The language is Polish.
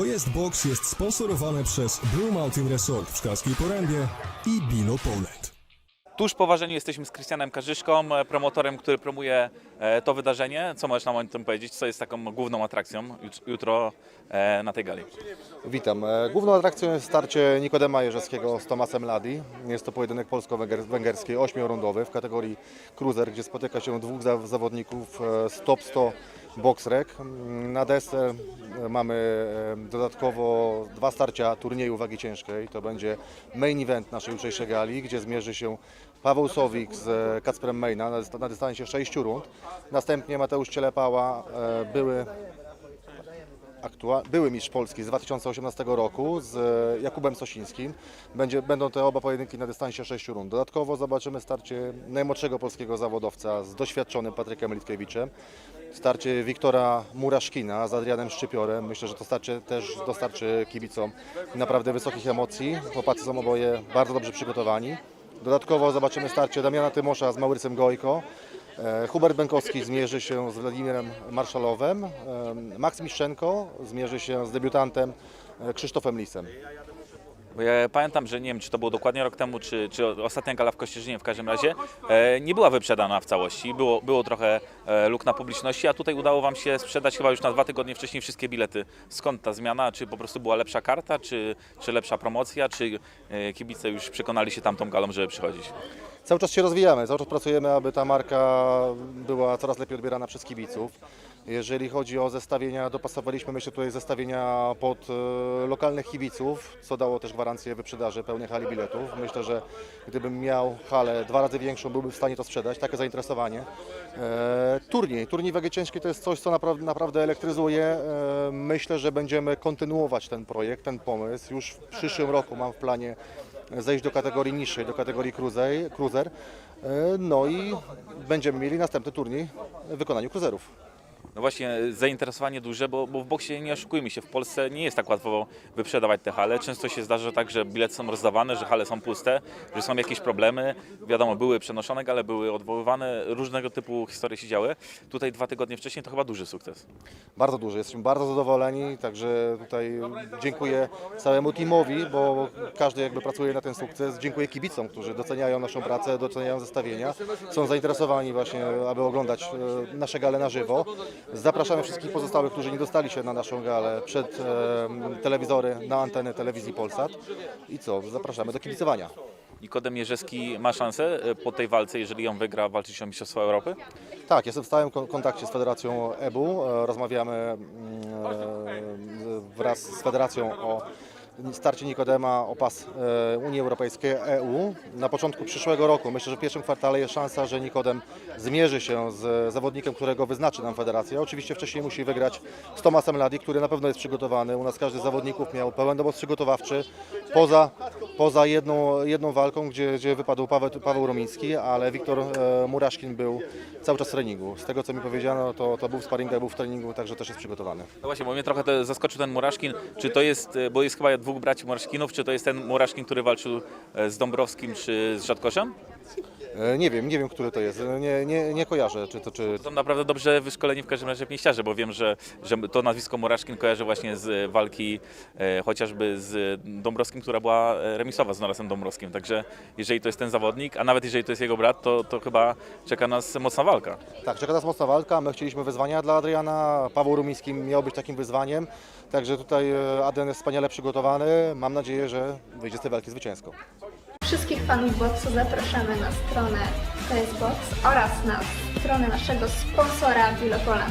To jest box jest sponsorowane przez Blue Mountain Resort w Szklarskiej Porębie i Bilo Poland. Tuż po ważeniu jesteśmy z Krystianem Karzyszką, e, promotorem, który promuje e, to wydarzenie. Co możesz nam o tym powiedzieć? Co jest taką główną atrakcją jut- jutro e, na tej gali? Witam. Główną atrakcją jest starcie Nikodema Jerzewskiego z Tomasem Ladi. Jest to pojedynek polsko-węgierski ośmiorundowy w kategorii cruiser, gdzie spotyka się dwóch za- zawodników z top 100 boxrec. Na deser e, mamy e, dodatkowo dwa starcia turnieju wagi ciężkiej. To będzie main event naszej jutrzejszej gali, gdzie zmierzy się Paweł Sowik z e, Kacprem Mejna na, dysta- na dystansie 6 rund. Następnie Mateusz Cielepała, były aktua- były mistrz Polski z 2018 roku z Jakubem Sosińskim. Będzie, będą te oba pojedynki na dystansie 6 rund. Dodatkowo zobaczymy starcie najmłodszego polskiego zawodowca z doświadczonym Patrykiem Litkiewiczem. Starcie Wiktora Muraszkina z Adrianem Szczypiorem. Myślę, że to starcie też dostarczy kibicom naprawdę wysokich emocji. Chłopacy są oboje bardzo dobrze przygotowani. Dodatkowo zobaczymy starcie Damiana Tymosza z Maurycem Gojko. E, Hubert Bękowski zmierzy się z Wladimirem Marszalowem. E, Max Miszczenko zmierzy się z debiutantem e, Krzysztofem Lisem. Bo ja pamiętam, że nie wiem, czy to było dokładnie rok temu, czy, czy ostatnia gala w Kościerzynie w każdym razie, e, nie była wyprzedana w całości. Było, było trochę e, luk na publiczności, a tutaj udało Wam się sprzedać chyba już na dwa tygodnie wcześniej wszystkie bilety. Skąd ta zmiana? Czy po prostu była lepsza karta, czy, czy lepsza promocja, czy e, kibice już przekonali się tamtą galą, żeby przychodzić? Cały czas się rozwijamy, cały czas pracujemy, aby ta marka była coraz lepiej odbierana przez kibiców. Jeżeli chodzi o zestawienia, dopasowaliśmy myślę tutaj zestawienia pod e, lokalnych kibiców, co dało też gwarancję wyprzedaży pełnej hali biletów. Myślę, że gdybym miał halę dwa razy większą, byłbym w stanie to sprzedać, takie zainteresowanie. E, turniej, turniej wagi ciężkiej to jest coś, co naprawdę, elektryzuje. E, myślę, że będziemy kontynuować ten projekt, ten pomysł. Już w przyszłym roku mam w planie zejść do kategorii niższej, do kategorii cruiser, cruiser. E, no i będziemy mieli następny turniej w wykonaniu cruiserów. No właśnie, zainteresowanie duże, bo, bo w boksie nie oszukujmy się, w Polsce nie jest tak łatwo wyprzedawać te hale. Często się zdarza tak, że bilety są rozdawane, że hale są puste, że są jakieś problemy. Wiadomo, były przenoszone gale, były odwoływane, różnego typu historie się działy. Tutaj dwa tygodnie wcześniej to chyba duży sukces. Bardzo duży, jesteśmy bardzo zadowoleni, także tutaj dziękuję całemu teamowi, bo każdy jakby pracuje na ten sukces. Dziękuję kibicom, którzy doceniają naszą pracę, doceniają zestawienia, są zainteresowani właśnie, aby oglądać e, nasze gale na żywo. Zapraszamy wszystkich pozostałych, którzy nie dostali się na naszą galę przed e, telewizory, na anteny telewizji Polsat. I co, zapraszamy do kibicowania. Nikodem Jerzewski ma szansę e, po tej walce, jeżeli ją wygra, walczyć o Mistrzostwo Europy? Tak, jestem w stałym kon- kontakcie z Federacją EBU. E, Rozmawiamy mm, e, wraz z Federacją o starcie Nikodema o pas e, Unii Europejskiej EU. Na początku przyszłego roku, myślę, że w pierwszym kwartale jest szansa, że Nikodem zmierzy się z zawodnikiem, którego wyznaczy nam Federacja. Oczywiście wcześniej musi wygrać z Tomasem Ladi, który na pewno jest przygotowany. U nas każdy z zawodników miał pełen obóz przygotowawczy, poza, poza jedną, jedną walką, gdzie, gdzie wypadł Paweł, Paweł Romiński, ale Wiktor e, Muraszkin był cały czas w treningu. Z tego co mi powiedziano, to, to był w sparingach, był w treningu, także też jest przygotowany. No właśnie, bo mnie trochę to zaskoczył ten Muraszkin. Czy to jest, e, bo jest chyba dwóch braci Muraszkinów, czy to jest ten Muraszkin, który walczył e, z Dąbrowskim czy z Rzadkoszem? E, Nie wiem, nie wiem, który to jest. Nie, nie, nie kojarzę, czy to czy. Są naprawdę dobrze wyszkoleni w każdym razie pięściarze, bo wiem, że, że to nazwisko Muraszkin kojarzy właśnie z walki e, chociażby z Dąbrowskim, która była e, remisowa z Norasem Dąbrowskim. Także jeżeli to jest ten zawodnik, a nawet jeżeli to jest jego brat, to, to chyba czeka nas mocna walka. Tak, czeka nas mocna walka. My chcieliśmy wyzwania dla Adriana. Paweł Rumiński miał być takim wyzwaniem. Także tutaj e, Adrian jest wspaniale przygotowany. Mam nadzieję, że wyjdzie z tej walki zwycięsko. Fanów boksu zapraszamy na stronę TSBox oraz na stronę naszego sponsora Bilopola.